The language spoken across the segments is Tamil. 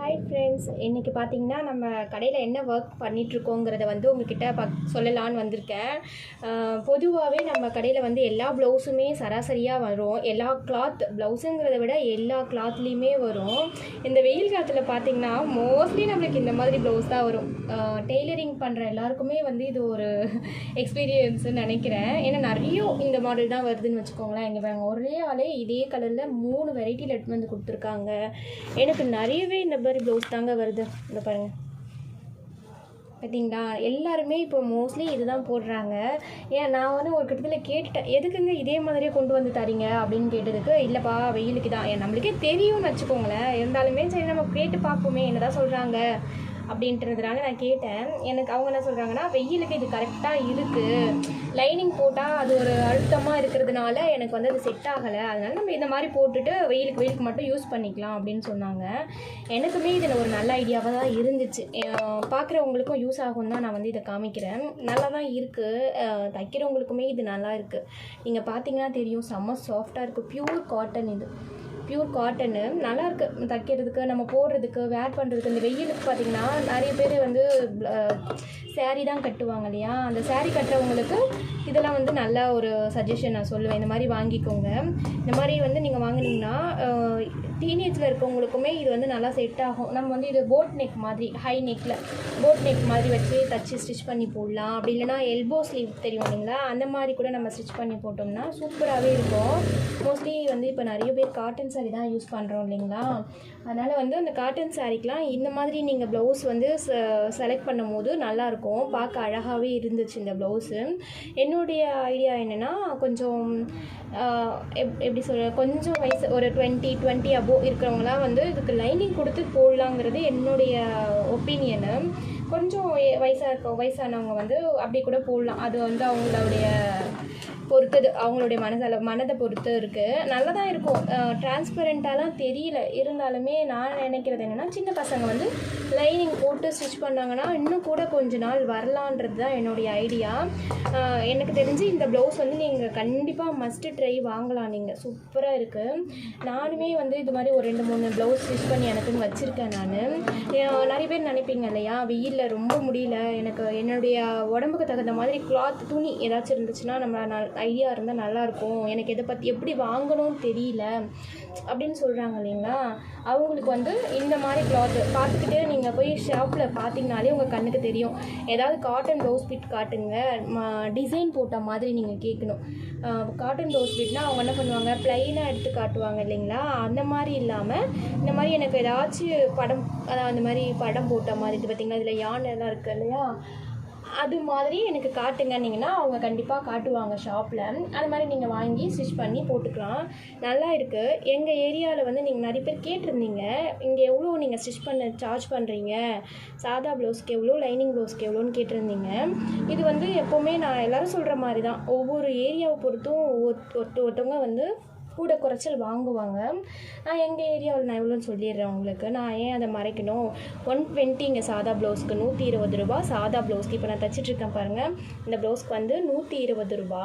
ஹாய் ஃப்ரெண்ட்ஸ் இன்றைக்கி பார்த்தீங்கன்னா நம்ம கடையில் என்ன ஒர்க் பண்ணிகிட்ருக்கோங்கிறத வந்து உங்ககிட்ட பக் சொல்லலான்னு வந்திருக்கேன். பொதுவாகவே நம்ம கடையில் வந்து எல்லா ப்ளவுஸுமே சராசரியாக வரும். எல்லா கிளாத் ப்ளவுஸுங்கிறத விட எல்லா கிளாத்லேயுமே வரும். இந்த வெயில் காலத்தில் பார்த்தீங்கன்னா மோஸ்ட்லி நம்மளுக்கு இந்த மாதிரி ப்ளவுஸ் தான் வரும். டெய்லரிங் பண்ணுற எல்லாருக்குமே வந்து இது ஒரு எக்ஸ்பீரியன்ஸ்னு நினைக்கிறேன். ஏன்னா நிறைய இந்த மாடல் தான் வருதுன்னு வச்சுக்கோங்களேன். இங்கே ஒரே ஆளே இதே கலரில் மூணு வெரைட்டியில் எடுத்துன்னு வந்து கொடுத்துருக்காங்க. எனக்கு நிறையவே இந்த மாதிரி ப்ளவுஸ் தாங்க வருது. இந்த பாருங்கள் பார்த்தீங்களா எல்லாருமே இப்போ மோஸ்ட்லி இதுதான் போடுறாங்க. ஏன் நான் வந்து ஒரு கிட்டத்தில் கேட்டுட்டேன். எதுக்குங்க இதே மாதிரியே கொண்டு வந்து தரீங்க அப்படின்னு கேட்டதுக்கு இல்லைப்பா வெயிலுக்கு தான். ஏன் நம்மளுக்கே தெரியும்னு வச்சுக்கோங்களேன். இருந்தாலுமே சரி நம்ம கேட்டு பார்ப்போமே என்னதான் சொல்கிறாங்க அப்படின்றதுனால நான் கேட்டேன். எனக்கு அவங்க என்ன சொல்கிறாங்கன்னா வெயிலுக்கு இது கரெக்டாக இருக்குது லைனிங் போட்டால் அது ஒரு அழுத்தமாக இருக்கிறதுனால எனக்கு வந்து அது செட் ஆகலை. அதனால நம்ம இந்த மாதிரி போட்டுட்டு வெயிலுக்கு வெயிலுக்கு மட்டும் யூஸ் பண்ணிக்கலாம் அப்படின்னு சொன்னாங்க. எனக்குமே இதில் ஒரு நல்ல ஐடியாவாக தான் இருந்துச்சு. பார்க்குறவங்களுக்கும் யூஸ் ஆகும் தான் நான் வந்து இதை காமிக்கிறேன். நல்லா தான் இருக்குது தைக்கிறவங்களுக்குமே இது நல்லா இருக்குது நீங்கள் பார்த்தீங்கன்னா தெரியும் செம்ம சாஃப்டாக இருக்குது ப்யூர் காட்டன் இது. பியூர் காட்டனு நல்லா இருக்கு தைக்கிறதுக்கு நம்ம போடுறதுக்கு வேர் பண்ணுறதுக்கு இந்த வெயிலுக்கு பார்த்தீங்கன்னா நிறைய பேர் வந்து சேரீ தான் கட்டுவாங்க இல்லையா? அந்த சேரீ கட்டுறவங்களுக்கு இதெல்லாம் வந்து நல்ல ஒரு சஜஷன் நான் சொல்லுவேன். இந்த மாதிரி வாங்கிக்கோங்க. இந்த மாதிரி வந்து நீங்கள் வாங்கினீங்கன்னா டீனேஜில் இருக்கவங்களுக்குமே இது வந்து நல்லா செட் ஆகும். நம்ம வந்து இது போட் நெக் மாதிரி ஹை நெக்கில் போட் நெக் மாதிரி வச்சு தச்சு ஸ்டிச் பண்ணி போடலாம். அப்படி இல்லைனா எல்போ ஸ்லீவ் தெரியும் இல்லைங்களா? அந்த மாதிரி கூட நம்ம ஸ்டிச் பண்ணி போட்டோம்னா சூப்பராகவே இருக்கும். மோஸ்ட்லி வந்து இப்போ நிறைய பேர் காட்டன் சாரீ தான் யூஸ் பண்ணுறோம் இல்லைங்களா? அதனால் வந்து அந்த காட்டன் சாரீக்கெலாம் இந்த மாதிரி நீங்கள் ப்ளவுஸ் வந்து செலக்ட் பண்ணும் போது நல்லாயிருக்கும். பார்க்க அழகாகவே இருந்துச்சு இந்த ப்ளவுஸு என்னுடைய ஐடியா என்னென்னா கொஞ்சம் எப் எப்படி சொல்ல கொஞ்சம் வயசு ஒரு டுவெண்ட்டி டுவெண்ட்டி அபோவ் இருக்கிறவங்களாம் வந்து இதுக்கு லைனிங் கொடுத்து போடலாங்கிறது என்னுடைய ஒப்பீனியனு கொஞ்சம் வயசாக இருக்க வயசானவங்க வந்து அப்படி கூட போடலாம். அது வந்து அவங்களுடைய பொறுத்தது அவங்களுடைய மனசளவு மனதை பொறுத்து இருக்குது நல்லா தான் இருக்கும் டிரான்ஸ்பரண்ட்டாலாம் தெரியல. இருந்தாலுமே நான் நினைக்கிறது என்னென்னா சின்ன பசங்க வந்து லைனிங் போட்டு ஸ்டிச் பண்ணாங்கன்னா இன்னும் கூட கொஞ்ச நாள் வரலான்றது தான் என்னுடைய ஐடியா எனக்கு தெரிஞ்சு இந்த ப்ளவுஸ் வந்து நீங்கள் கண்டிப்பாக மஸ்ட்டு ட்ரை வாங்கலாம். நீங்கள் சூப்பராக இருக்குது நானுமே வந்து இது மாதிரி ஒரு ரெண்டு மூணு ப்ளவுஸ் ஸ்டிச் பண்ணி எனக்குன்னு வச்சுருக்கேன் நான். நிறைய பேர் நினைப்பீங்க இல்லையா? வெயிலில் ரொம்ப முடியல. எனக்கு என்னுடைய உடம்புக்கு தகுந்த மாதிரி கிளாத் துணி ஏதாச்சும் இருந்துச்சுன்னா நம்ம ஐடியா இருந்தால் நல்லாயிருக்கும். எனக்கு எதை பற்றி எப்படி வாங்கணும்னு தெரியல. அப்படின்னு சொல்கிறாங்க இல்லைங்களா? அவங்களுக்கு வந்து இந்த மாதிரி கிளாத்து பார்த்துக்கிட்டே நீங்கள் போய் ஷாப்பில் பார்த்தீங்கனாலே உங்கள் கண்ணுக்கு தெரியும். ஏதாவது காட்டன் ப்ளவுஸ் பிட் காட்டுங்க. டிசைன் போட்ட மாதிரி நீங்கள் கேட்கணும். காட்டன் ப்ளவுஸ் பிட்னா அவங்க என்ன பண்ணுவாங்க? ப்ளைனாக எடுத்து காட்டுவாங்க இல்லைங்களா? அந்த மாதிரி இல்லாமல் இந்த மாதிரி எனக்கு ஏதாச்சும் படம் அதாவது அந்த மாதிரி படம் போட்ட மாதிரி இது பார்த்தீங்கன்னா இதில் யானை எல்லாம் இருக்குது இல்லையா? அது மாதிரி எனக்கு காட்டுங்கன்னீங்கன்னா அவங்க கண்டிப்பாக காட்டுவாங்க ஷாப்பில் அது மாதிரி நீங்கள் வாங்கி ஸ்டிச் பண்ணி போட்டுக்கலாம். நல்லா இருக்குது எங்கள் ஏரியாவில் வந்து நீங்கள் நிறைய பேர் கேட்டிருந்தீங்க. இங்கே எவ்வளோ நீங்கள் ஸ்டிச் பண்ண சார்ஜ் பண்ணுறீங்க சாதா ப்ளவுஸ்க்கு எவ்வளோ லைனிங் ப்ளவுஸ்க்கு எவ்வளோன்னு கேட்டிருந்தீங்க. இது வந்து எப்போவுமே நான் எல்லோரும் சொல்கிற மாதிரி தான் ஒவ்வொரு ஏரியாவை பொறுத்தும் ஒருத்த- ஒருத்தவங்க வந்து கூட குறைச்சல் வாங்குவாங்க. நான் எங்கள் ஏரியாவில் நான் எவ்வளோன்னு சொல்லிடுறேன் உங்களுக்கு. நான் ஏன் அதை மறைக்கணும்? ஒன் டுவெண்ட்டிங்க சாதா ப்ளவுஸ்க்கு நூற்றி இருபது ரூபா. சாதா ப்ளவுஸ்க்கு இப்போ நான் தைச்சிட்ருக்கேன் பாருங்கள் இந்த ப்ளவுஸ்க்கு வந்து நூற்றி இருபது ரூபா.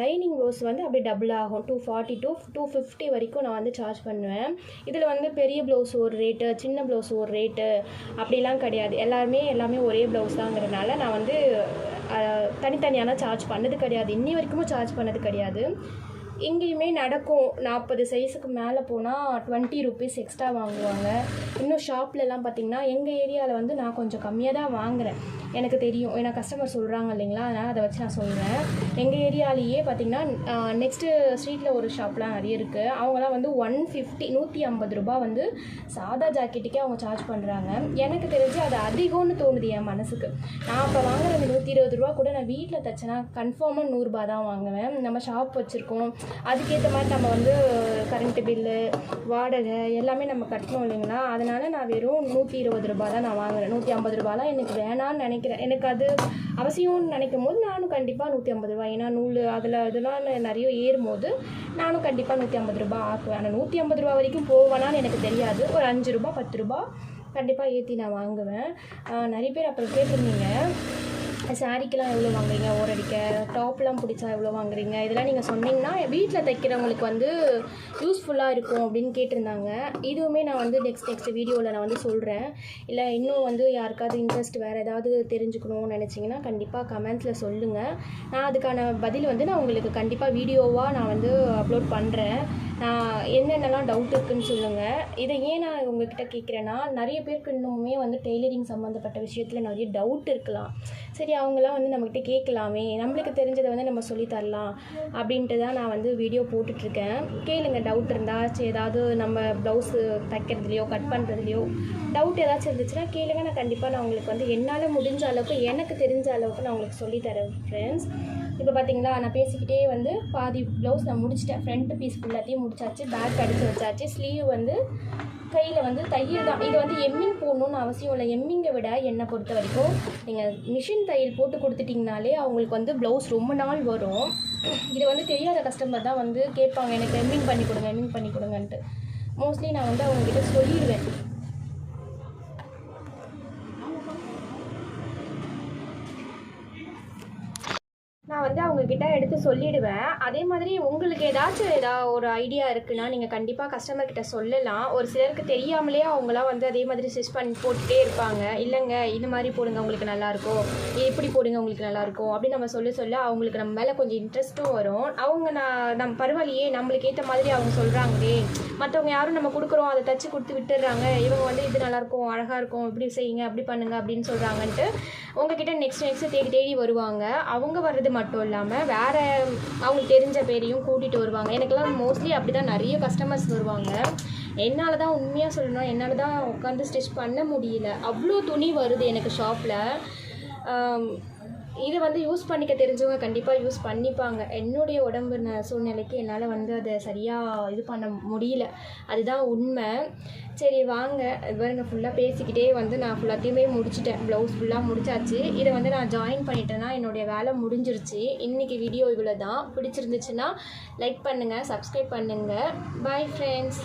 லைனிங் ப்ளவுஸ் வந்து அப்படியே டபுள் ஆகும். Two forty two two fifty வரைக்கும் நான் வந்து சார்ஜ் பண்ணுவேன். இதில் வந்து பெரிய ப்ளவுஸ் ஒரு ரேட்டு சின்ன ப்ளவுஸ் ஒரு ரேட்டு அப்படிலாம் கிடையாது. எல்லாருமே எல்லாமே ஒரே ப்ளவுஸ் தாங்கிறதுனால நான் வந்து தனித்தனியான சார்ஜ் பண்ணது கிடையாது. இன்னி வரைக்கும் சார்ஜ் பண்ணது கிடையாது. எங்கேயுமே நடக்கும். நாற்பது சைஸுக்கு மேலே போனால் டுவெண்ட்டி ருபீஸ் எக்ஸ்ட்ரா வாங்குவாங்க. இன்னும் ஷாப்லலாம் பார்த்திங்கன்னா எங்கள் ஏரியாவில் வந்து நான் கொஞ்சம் கம்மியாக தான் வாங்குகிறேன் எனக்கு தெரியும். ஏன்னா கஸ்டமர் சொல்கிறாங்க இல்லைங்களா? அதனால் அதை வச்சு நான் சொல்கிறேன் எங்கள் ஏரியாலேயே பார்த்திங்கன்னா நெக்ஸ்ட்டு ஸ்ட்ரீட்டில் ஒரு ஷாப்லாம் நிறைய இருக்குது அவங்களாம் வந்து ஒன் ஃபிஃப்டி நூற்றி ஐம்பது ரூபா வந்து சாதா ஜாக்கெட்டுக்கே அவங்க சார்ஜ் பண்ணுறாங்க எனக்கு தெரிஞ்சு அது அதிகம்னு தோணுது என் மனசுக்கு. நான் இப்போ வாங்குற அந்த நூற்றி இருபது ரூபா கூட நான் வீட்டில் தைச்சேன்னா கன்ஃபார்மாக நூறுரூபா தான் வாங்குவேன். நம்ம ஷாப் வச்சுருக்கோம். அதுக்கேற்ற மாதிரி நம்ம வந்து கரண்ட்டு பில்லு வாடகை எல்லாமே நம்ம கட்டணும் இல்லைங்களா? அதனால் நான் வெறும் நூற்றி இருபது ரூபா தான் நான் வாங்குறேன். நூற்றி ஐம்பது ரூபாலாம் எனக்கு வேணான்னு நினைக்கிறேன். எனக்கு அது அவசியம்னு நினைக்கும் போது நானும் கண்டிப்பாக நூற்றி ஐம்பது ரூபாய். ஏன்னா நூல் அதில் இதெல்லாம் நிறைய ஏறும் போது நானும் கண்டிப்பாக நூற்றி ஐம்பது ரூபா ஆக்குவேன். ஆனால் நூற்றி ஐம்பது ரூபா வரைக்கும் போவேனான்னு எனக்கு தெரியாது. ஒரு அஞ்சு ரூபா பத்து ரூபா கண்டிப்பாக ஏற்றி நான் வாங்குவேன். நிறைய பேர் அப்புறம் கேட்டிருந்தீங்க. சாரீக்கெலாம் எவ்வளோ வாங்குறீங்க? ஓரடிக்க டாப்லாம் பிடிச்சா எவ்வளோ வாங்குறீங்க? இதெல்லாம் நீங்கள் சொன்னீங்கன்னா வீட்டில் தைக்கிறவங்களுக்கு வந்து யூஸ்ஃபுல்லாக இருக்கும் அப்படின்னு கேட்டிருந்தாங்க. இதுவுமே நான் வந்து நெக்ஸ்ட் நெக்ஸ்ட் வீடியோவில் நான் வந்து சொல்கிறேன் இல்லை இன்னும் வந்து யாருக்காவது இன்ட்ரெஸ்ட் வேறு ஏதாவது தெரிஞ்சுக்கணும்னு நினச்சிங்கன்னா கண்டிப்பாக கமெண்ட்ஸில் சொல்லுங்கள் நான் அதுக்கான பதில் வந்து நான் உங்களுக்கு கண்டிப்பாக வீடியோவாக நான் வந்து அப்லோட் பண்ணுறேன் நான் என்னென்னலாம் டவுட் இருக்குன்னு சொல்லுங்கள் இதை ஏன் நான் உங்ககிட்ட கேட்குறேன்னா நிறைய பேருக்கு இன்னுமே வந்து டெய்லரிங் சம்மந்தப்பட்ட விஷயத்தில் நிறைய டவுட் இருக்கலாம். சரி சரி அவங்களாம் வந்து நம்மக்கிட்ட கேட்கலாமே. நம்மளுக்கு தெரிஞ்சதை வந்து நம்ம சொல்லித் தரலாம் அப்படின்ட்டு தான் நான் வந்து வீடியோ போட்டுட்ருக்கேன். கேளுங்க டவுட் இருந்தால் சரி ஏதாவது நம்ம ப்ளவுஸு தைக்கிறதுலையோ கட் பண்ணுறதுலையோ டவுட் ஏதாச்சும் இருந்துச்சுன்னா கேளுங்க. நான் கண்டிப்பாக நான் உங்களுக்கு வந்து என்னால் முடிஞ்ச அளவுக்கு எனக்கு தெரிஞ்ச அளவுக்கு நான் உங்களுக்கு சொல்லித்தரேன் ஃப்ரெண்ட்ஸ் இப்போ பார்த்தீங்களா நான் பேசிக்கிட்டே வந்து பாதி ப்ளவுஸ் நான் முடிச்சிட்டேன். ஃப்ரண்ட் பீஸ் ஃபுல்லாத்தையும் முடிச்சாச்சு பேக் அடித்து வச்சாச்சு. ஸ்லீவ் வந்து கையில் வந்து தையல் தான். இது வந்து எம்மிங் போடணும்னு அவசியம் இல்லை. எம்மிங்கை விட என்னை பொறுத்த வரைக்கும் நீங்கள் மிஷின் தையல் போட்டு கொடுத்துட்டிங்கனாலே அவங்களுக்கு வந்து ப்ளவுஸ் ரொம்ப நாள் வரும். இது வந்து தெரியாத கஸ்டமர் தான் வந்து கேட்பாங்க எனக்கு எம்மிங் பண்ணி கொடுங்க எம்மிங் பண்ணி கொடுங்கன்ட்டு. மோஸ்ட்லி நான் வந்து அவங்கக்கிட்ட சொல்லிடுவேன் நான் வந்து அவங்கக்கிட்ட எடுத்து சொல்லிடுவேன். அதே மாதிரி உங்களுக்கு ஏதாச்சும் ஏதா ஒரு ஐடியா இருக்குன்னா நீங்கள் கண்டிப்பாக கஸ்டமர் கிட்ட சொல்லலாம். ஒரு சிலருக்கு தெரியாமலே அவங்களாம் வந்து அதே மாதிரி ஸ்டிச் பண்ணி போட்டுகிட்டே இருப்பாங்க. இல்லைங்க இது மாதிரி போடுங்க உங்களுக்கு நல்லாயிருக்கும் இப்படி போடுங்க உங்களுக்கு நல்லாயிருக்கும் அப்படின்னு நம்ம சொல்ல சொல்ல அவங்களுக்கு நம்ம மேலே கொஞ்சம் இன்ட்ரெஸ்ட்டும் வரும். அவங்க நான் நம்ம பரவாயில்லையே நம்மளுக்கு ஏற்ற மாதிரி அவங்க சொல்கிறாங்களே மற்றவங்க யாரும் நம்ம கொடுக்குறோம் அதை தச்சு கொடுத்து விட்டுடுறாங்க. இவங்க வந்து இது நல்லாயிருக்கும் அழகாக இருக்கும் இப்படி செய்யுங்க அப்படி பண்ணுங்க அப்படின்னு சொல்கிறாங்கன்ட்டு உங்ககிட்ட நெக்ஸ்ட் நெக்ஸ்ட் தேடி தேடி வருவாங்க. அவங்க வர்றது மட்டும் இல்லாமல் வேறு அவங்களுக்கு தெரிஞ்ச பேரையும் கூட்டிகிட்டு வருவாங்க. எனக்கெல்லாம் மோஸ்ட்லி அப்படி தான் நிறைய கஸ்டமர்ஸ் வருவாங்க. என்னால் தான் உண்மையாக சொல்லணும். என்னால் தான் உட்காந்து ஸ்டிச் பண்ண முடியல. அவ்வளோ துணி வருது எனக்கு ஷாப்பில் இது வந்து யூஸ் பண்ணிக்க தெரிஞ்சவங்க கண்டிப்பாக யூஸ் பண்ணிப்பாங்க. என்னுடைய உடம்பு ந- சூழ்நிலைக்கு என்னால் வந்து அதை சரியாக இது பண்ண முடியல. அதுதான் உண்மை. சரி வாங்க. இது ஃபுல்லாக பேசிக்கிட்டே வந்து நான் ஃபுல்லாத்தையுமே முடிச்சிட்டேன். ப்ளவுஸ் ஃபுல்லாக முடிச்சாச்சு. இதை வந்து நான் ஜாயின் பண்ணிட்டேன்னா என்னுடைய வேலை முடிஞ்சிருச்சு. இன்றைக்கி வீடியோ இவ்வளோ தான் பிடிச்சிருந்துச்சுன்னா லைக் பண்ணுங்கள் சப்ஸ்கிரைப் பண்ணுங்கள் பாய் ஃப்ரெண்ட்ஸ்